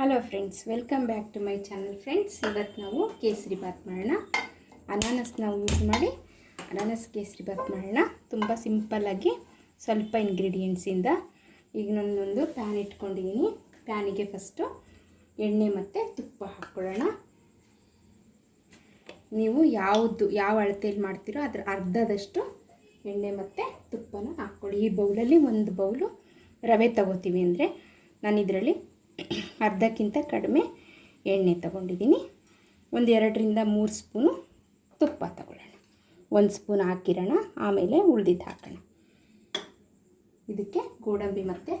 Hello friends welcome back to my channel friends ಇವತ್ತು ನಾವು ಕೇಸರಿ ಬಾತ್ ಮಾಡೋಣ. ಅನಾನಸ್ ನಾವು ಯೂಸ್ ಮಾಡಿ ಅನಾನಸ್ ಕೇಸರಿ ಬಾತ್ ಮಾಡೋಣ. ತುಂಬ ಸಿಂಪಲ್ಲಾಗಿ ಸ್ವಲ್ಪ ಇಂಗ್ರೀಡಿಯೆಂಟ್ಸಿಂದ ಈಗ ನಾನೊಂದು ಪ್ಯಾನ್ ಇಟ್ಕೊಂಡಿದ್ದೀನಿ ಪ್ಯಾನಿಗೆ ಫಸ್ಟು ಎಣ್ಣೆ ಮತ್ತು ತುಪ್ಪ ಹಾಕ್ಕೊಳ್ಳೋಣ. ನೀವು ಯಾವುದು, ಯಾವ ಅಳತೆಯಲ್ಲಿ ಮಾಡ್ತೀರೋ ಅದ್ರ ಅರ್ಧದಷ್ಟು ಎಣ್ಣೆ ಮತ್ತು ತುಪ್ಪನ ಹಾಕ್ಕೊಳ್ಳಿ. ಈ ಬೌಲಲ್ಲಿ ಒಂದು ಬೌಲು ರವೆ ತಗೋತೀವಿ ಅಂದರೆ ನಾನು ಇದರಲ್ಲಿ ಅರ್ಧಕ್ಕಿಂತ ಕಡಿಮೆ ಎಣ್ಣೆ ತಗೊಂಡಿದ್ದೀನಿ. ಒಂದು ಎರಡರಿಂದ ಮೂರು ಸ್ಪೂನು ತುಪ್ಪ ತಗೊಳ್ಳೋಣ. ಒಂದು ಸ್ಪೂನ್ ಹಾಕಿರೋಣ, ಆಮೇಲೆ ಉಳ್ದಿದ್ದು ಹಾಕೋಣ. ಇದಕ್ಕೆ ಗೋಡಂಬಿ ಮತ್ತು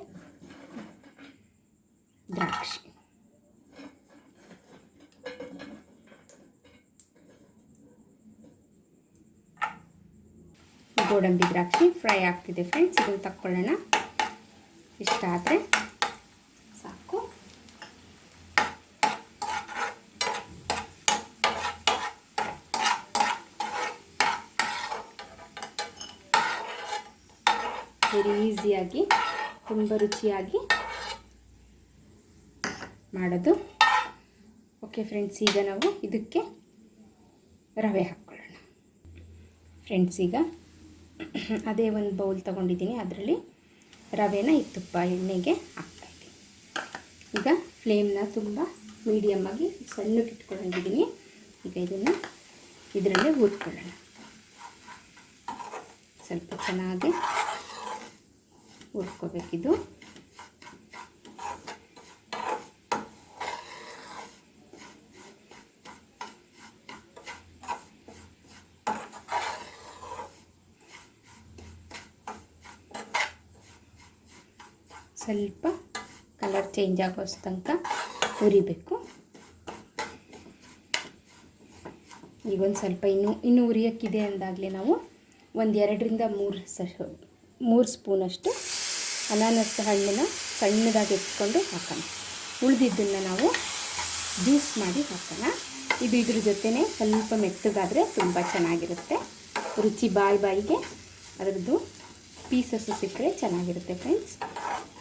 ದ್ರಾಕ್ಷಿ. ಗೋಡಂಬಿ ದ್ರಾಕ್ಷಿ ಫ್ರೈ ಆಗ್ತಿದೆ ಫ್ರೆಂಡ್ಸ್, ಇದನ್ನು ತಕ್ಕೊಳ್ಳೋಣ. ಇಷ್ಟ ಆದರೆ ಈಸಿಯಾಗಿ, ತುಂಬ ರುಚಿಯಾಗಿ ಮಾಡೋದು. ಓಕೆ ಫ್ರೆಂಡ್ಸ್ ಈಗ ನಾವು ಇದಕ್ಕೆ ರವೆ ಹಾಕ್ಕೊಳ್ಳೋಣ. ಫ್ರೆಂಡ್ಸ್ ಈಗ ಅದೇ ಒಂದು ಬೌಲ್ ತೊಗೊಂಡಿದ್ದೀನಿ. ಅದರಲ್ಲಿ ರವೆನ ಈ ತುಪ್ಪ ಎಣ್ಣೆಗೆ ಹಾಕ್ತಾಯಿದ್ದೀನಿ ಈಗ ಫ್ಲೇಮ್ನ ತುಂಬ ಮೀಡಿಯಮ್ಮಾಗಿ ಸಣ್ಣಕ್ಕೆ ಇಟ್ಕೊಂಡಿದ್ದೀನಿ. ಈಗ ಇದನ್ನು ಇದರಲ್ಲೇ ಊದ್ಕೊಳ್ಳೋಣ ಸ್ವಲ್ಪ ಚೆನ್ನಾಗಿ ಹುರ್ಕೋಬೇಕಿದು ಸ್ವಲ್ಪ ಕಲರ್ ಚೇಂಜ್ ಆಗೋಸ್ ತನಕ ಹುರಿಬೇಕು ಈಗ ಒಂದು ಸ್ವಲ್ಪ ಇನ್ನೂ ಇನ್ನೂ ಉರಿಯೋಕ್ಕಿದೆ ಅಂದಾಗಲೇ ನಾವು ಒಂದು ಎರಡರಿಂದ ಮೂರು ಸ ಮೂರು ಸ್ಪೂನಷ್ಟು ಅನಾನಸ್ ಹಣ್ಣನ್ನು ಸಣ್ಣದಾಗಿ ಎತ್ಕೊಂಡು ಹಾಕೋಣ. ಉಳಿದಿದ್ದನ್ನು ನಾವು ಜ್ಯೂಸ್ ಮಾಡಿ ಹಾಕೋಣ. ಇದು ಇದ್ರ ಜೊತೆನೇ ಸ್ವಲ್ಪ ಮೆತ್ತಗಾದರೆ ತುಂಬ ಚೆನ್ನಾಗಿರುತ್ತೆ. ರುಚಿ ಬಾಯಿ ಬಾಯಿಗೆ ಅದರದ್ದು ಪೀಸಸ್ಸು ಸಿಕ್ಕರೆ ಚೆನ್ನಾಗಿರುತ್ತೆ ಫ್ರೆಂಡ್ಸ್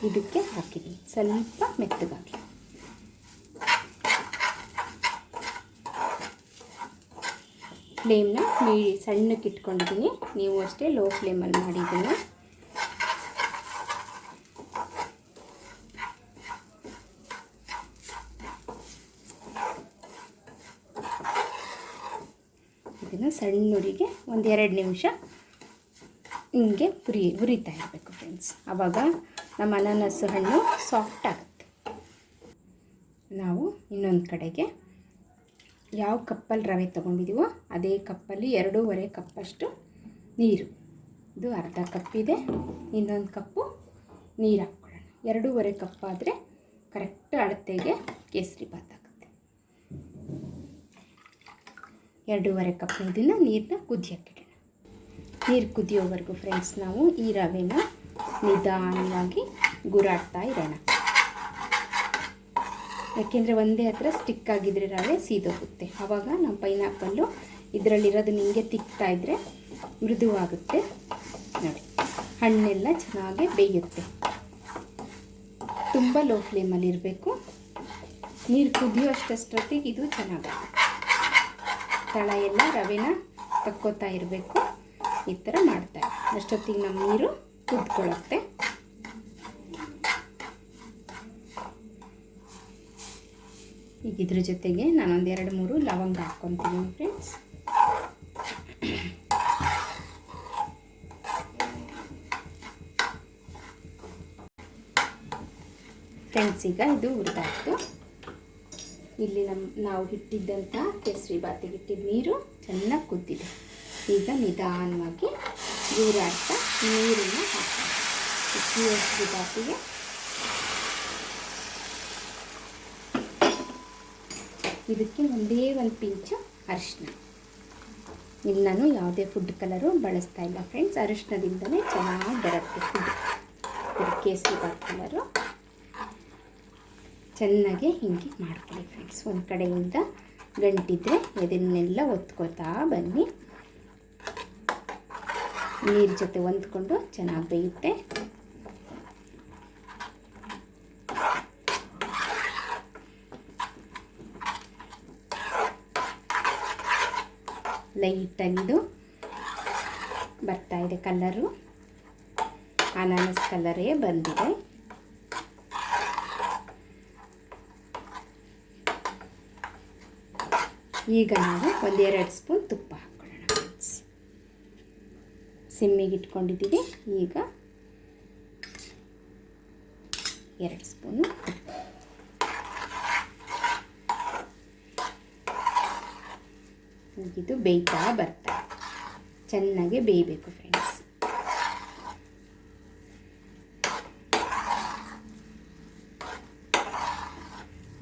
ಇದಕ್ಕೆ ಹಾಕಿದ್ದೀನಿ ಸ್ವಲ್ಪ ಮೆತ್ತಗಾಗಿ. ಫ್ಲೇಮ್ನ ಮೀ ಸಣ್ಣಕ್ಕೆ ಇಟ್ಕೊಂಡಿದ್ದೀನಿ ನೀವು ಅಷ್ಟೇ ಲೋ ಫ್ಲೇಮಲ್ಲಿ ಮಾಡಿ ಇದನ್ನು ಇದನ್ನು ಸಣ್ಣೂರಿಗೆ ಒಂದು ಎರಡು ನಿಮಿಷ ಹಿಂಗೆ ಹುರಿ ಹುರಿತಾ ಇರಬೇಕು ಫ್ರೆಂಡ್ಸ್ ಆವಾಗ ನಮ್ಮ ಅನಾನಸ್ ಹಣ್ಣು ಸಾಫ್ಟ್ ಆಗುತ್ತೆ. ನಾವು ಇನ್ನೊಂದು ಕಡೆಗೆ ಯಾವ ಕಪ್ಪಲ್ಲಿ ರವೆ ತೊಗೊಂಡಿದ್ದೀವೋ ಅದೇ ಕಪ್ಪಲ್ಲಿ ಎರಡೂವರೆ ಕಪ್ಪಷ್ಟು ನೀರು. ಇದು ಅರ್ಧ ಕಪ್ಪಿದೆ ಇನ್ನೊಂದು ಕಪ್ಪು ನೀರು ಹಾಕ್ಕೊಳ್ಳೋಣ. ಎರಡೂವರೆ ಕಪ್ ಆದರೆ ಕರೆಕ್ಟ್ ಅಳತೆಗೆ ಕೇಸರಿ ಬಾತ್ ಆಗುತ್ತೆ ಎರಡೂವರೆ ಕಪ್ ಇದನ್ನು ನೀರನ್ನ ಕುದಿಯೋಕ್ಕಿಡೋಣ ನೀರು ಕುದಿಯೋವರೆಗೂ ಫ್ರೆಂಡ್ಸ್ ನಾವು ಈ ರವೆನ ನಿಧಾನವಾಗಿ ಗುರಾಡ್ತಾ ಇರೋಣ. ಯಾಕೆಂದರೆ ಒಂದೇ ಹತ್ರ ಸ್ಟಿಕ್ ಆಗಿದ್ರೆ ರವೆ ಸೀದೋಗುತ್ತೆ. ಆವಾಗ ನಮ್ಮ ಪೈನಾಪಲ್ಲು ಇದರಲ್ಲಿರೋದು ನಿಮಗೆ ತಿಕ್ತಾ ಇದ್ದರೆ ಮೃದುವಾಗುತ್ತೆ. ನೋಡಿ, ಹಣ್ಣೆಲ್ಲ ಚೆನ್ನಾಗಿ ಬೇಯುತ್ತೆ. ತುಂಬ ಲೋ ಫ್ಲೇಮಲ್ಲಿ ಇರಬೇಕು ನೀರು ಕುದಿಯೋ ಅಷ್ಟಷ್ಟೊತ್ತಿಗೆ ಇದು ಚೆನ್ನಾಗುತ್ತೆ ತಳ ಎಲ್ಲ ರವೆನ ತಕ್ಕೋತಾ ಇರಬೇಕು. ಈ ಥರ ಮಾಡ್ತಾರೆ ಅಷ್ಟೊತ್ತಿಗೆ ನಮ್ಮ ನೀರು ಕುದ್ಕೊಳ್ಳುತ್ತೆ ಈಗ ಇದ್ರ ಜೊತೆಗೆ ನಾನೊಂದು ಎರಡು ಮೂರು ಲವಂಗ ಹಾಕ್ಕೊತೀನಿ ಫ್ರೆಂಡ್ಸ್ ಫ್ರೆಂಡ್ಸ್ ಈಗ ಇದು ಹುರಿದಾಯ್ತು. ಇಲ್ಲಿ ನಮ್ಮ ನಾವು ಇಟ್ಟಿದ್ದಂಥ ಕೇಸರಿ ಬಾತಿಗೆ ಇಟ್ಟಿದ್ದ ನೀರು ಚೆನ್ನಾಗಿ ಕುದ್ದಿದೆ. ಈಗ ನಿಧಾನವಾಗಿ ಗೂರಾಡ್ತಾ ನೀರನ್ನು ಹಾಕ್ತೀವಿ ಕೇಸರಿ ಬಾತಿಗೆ. ಇದಕ್ಕೆ ಒಂದೇ ಒಂದು ಪಿಂಚು ಅರಿಶಿನ. ಇಲ್ಲಿ ನಾನು ಯಾವುದೇ ಫುಡ್ ಕಲರು ಬಳಸ್ತಾ ಇಲ್ಲ ಫ್ರೆಂಡ್ಸ್ ಅರಿಶಿನದಿಂದಲೇ ಚೆನ್ನಾಗಿ ಬರುತ್ತೆ ಫುಡ್ ಕೇಸರಿ ಬಾತ್ ಕಲರು ಚೆನ್ನಾಗಿ ಹಿಂಗೆ ಮಾಡ್ಕೊಳ್ಳಿ ಫ್ರೆಂಡ್ಸ್ ಒಂದು ಕಡೆಯಿಂದ ಗಂಟಿದ್ರೆ ಇದನ್ನೆಲ್ಲ ಒತ್ಕೋತಾ ಬನ್ನಿ. ನೀರು ಜೊತೆ ಹೊಂದ್ಕೊಂಡು ಚೆನ್ನಾಗಿ ಬೇಯುತ್ತೆ. ಲೈಟಾಗಿದು ಬರ್ತಾ ಇದೆ ಕಲರು ಅನಾನಸ್ ಕಲರೇ ಬಂದಿದೆ. ಈಗ ನಾವು ಒಂದೆರಡು ಸ್ಪೂನ್ ತುಪ್ಪ ಹಾಕ್ಕೊಳ್ಳೋಣ ಸಿಮ್ಮಿಗೆ ಇಟ್ಕೊಂಡಿದ್ದೀವಿ. ಈಗ ಎರಡು ಸ್ಪೂನು ಇದು ಬೇಯ್ತಾ ಬರ್ತಾ ಚೆನ್ನಾಗಿ ಬೇಯಬೇಕು ಫ್ರೆಂಡ್ಸ್.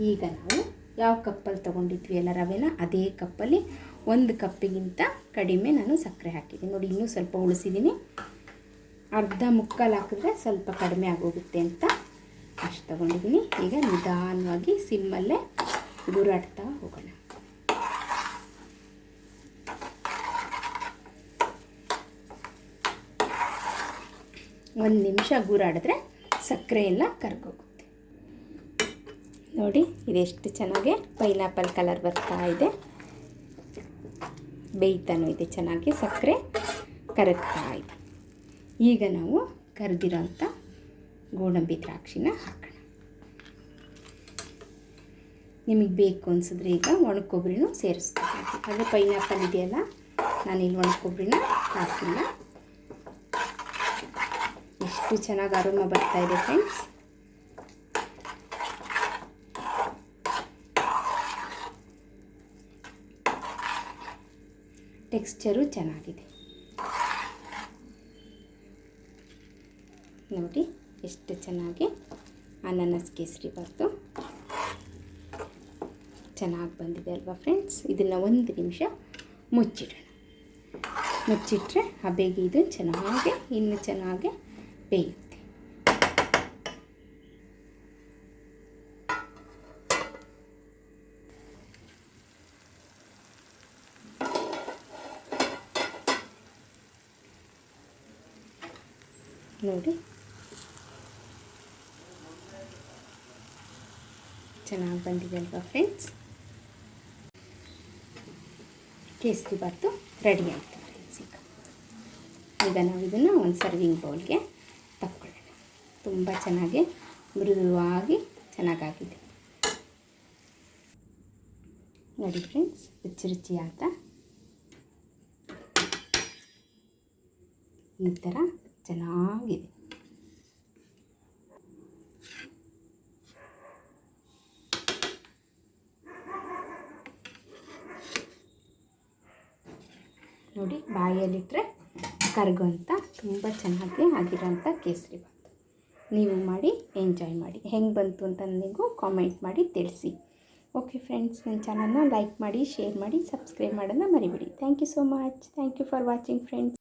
ಈಗ ನಾವು ಯಾವ ಕಪ್ಪಲ್ಲಿ ತೊಗೊಂಡಿದ್ವಿ ಎಲ್ಲ ರವೆನ? ಅದೇ ಕಪ್ಪಲ್ಲಿ ಒಂದು ಕಪ್ಪಿಗಿಂತ ಕಡಿಮೆ ನಾನು ಸಕ್ಕರೆ ಹಾಕಿದ್ದೀನಿ. ನೋಡಿ, ಇನ್ನೂ ಸ್ವಲ್ಪ ಉಳಿಸಿದ್ದೀನಿ. ಅರ್ಧ ಮುಕ್ಕಾಲು ಹಾಕಿದ್ರೆ ಸ್ವಲ್ಪ ಕಡಿಮೆ ಆಗೋಗುತ್ತೆ ಅಂತ ಅಷ್ಟು ತೊಗೊಂಡಿದ್ದೀನಿ. ಈಗ ನಿಧಾನವಾಗಿ ಸಿಮ್ಮಲ್ಲೇ ಗುರಾಡ್ತಾ ಹೋಗೋಣ. ಒಂದು ನಿಮಿಷ ಗುರಾಡಿದ್ರೆ ಸಕ್ಕರೆ ಎಲ್ಲ ಕರ್ಗೋಗುತ್ತೆ. ನೋಡಿ, ಇದೆಷ್ಟು ಚೆನ್ನಾಗಿ ಪೈನಾಪಲ್ ಕಲರ್ ಬರ್ತಾ ಇದೆ. ಬೇಯ್ತಾನೂ ಇದೆ ಚೆನ್ನಾಗಿ, ಸಕ್ಕರೆ ಕರಗ್ತಾ ಇದೆ. ಈಗ ನಾವು ಕರೆದಿರೋಂಥ ಗೋಡಂಬಿ ದ್ರಾಕ್ಷಿನ ಹಾಕೋಣ. ನಿಮಗೆ ಬೇಕು ಅನಿಸಿದ್ರೆ ಈಗ ಒಣ ಕೊಬ್ಬರಿನೂ ಸೇರಿಸ್ಕೋಬೇಕು ಅದು ಪೈನಾಪಲ್ ಇದೆಯಲ್ಲ, ನಾನಿಲ್ಲಿ ಒಣ ಕೊಬ್ಬರಿನ ಹಾಕಿಲ್ಲ ಎಷ್ಟು ಚೆನ್ನಾಗಿ ಅರುಮ ಬರ್ತಾ ಇದೆ ಫ್ರೆಂಡ್ಸ್ ಟೆಕ್ಸ್ಚರು ಚೆನ್ನಾಗಿದೆ. ನೋಡಿ, ಎಷ್ಟು ಚೆನ್ನಾಗಿ ಅನಾನಸ್ ಕೇಸರಿ ಬಾತು ಚೆನ್ನಾಗಿ ಬಂದಿದೆ ಅಲ್ವಾ ಫ್ರೆಂಡ್ಸ್? ಇದನ್ನು ಒಂದು ನಿಮಿಷ ಮುಚ್ಚಿಡೋಣ. ಮುಚ್ಚಿಟ್ರೆ ಆ ಬೇಗ ಇದು ಚೆನ್ನಾಗಿ, ಇನ್ನೂ ಚೆನ್ನಾಗಿ ಬೇಯುತ್ತೆ. ನೋಡಿ. ಚೆನ್ನಾಗಿ ಬಂದಿದೆ ಅಲ್ವಾ ಫ್ರೆಂಡ್ಸ್? ಕೇಸರಿ ಬಾತು ರೆಡಿ ಆಯಿತು. ಫ್ರೆಂಡ್ಸ್ ಈಗ ಈಗ ನಾವು ಇದನ್ನು ಒಂದು ಸರ್ವಿಂಗ್ ಬೌಲ್ಗೆ ತಕ್ಕೊಳ್ಳೋಣ. ತುಂಬ ಚೆನ್ನಾಗಿ ಮೃದುವಾಗಿ ಚೆನ್ನಾಗಾಗಿದೆ. ನೋಡಿ ಫ್ರೆಂಡ್ಸ್, ರುಚಿ ರುಚಿಯಾದ ಈ ಥರ ಚೆನ್ನಾಗಿದೆ. ನೋಡಿ ಬಾಯಲ್ಲಿಟ್ಟರೆ ಕರ್ಗೋಂಥ ತುಂಬ ಚೆನ್ನಾಗಿ ಆಗಿರೋಂಥ ಕೇಸರಿ ಬಾತು ನೀವು ಮಾಡಿ, ಎಂಜಾಯ್ ಮಾಡಿ. ಹೆಂಗೆ ಬಂತು ಅಂತ ನನಗೂ ಕಾಮೆಂಟ್ ಮಾಡಿ ತಿಳಿಸಿ. ಓಕೆ ಫ್ರೆಂಡ್ಸ್ ನನ್ನ ಚಾನಲ್ನ ಲೈಕ್ ಮಾಡಿ ಶೇರ್ ಮಾಡಿ ಸಬ್ಸ್ಕ್ರೈಬ್ ಮಾಡೋದನ್ನ ಮರಿಬೇಡಿ. Thank you so much thank you for watching friends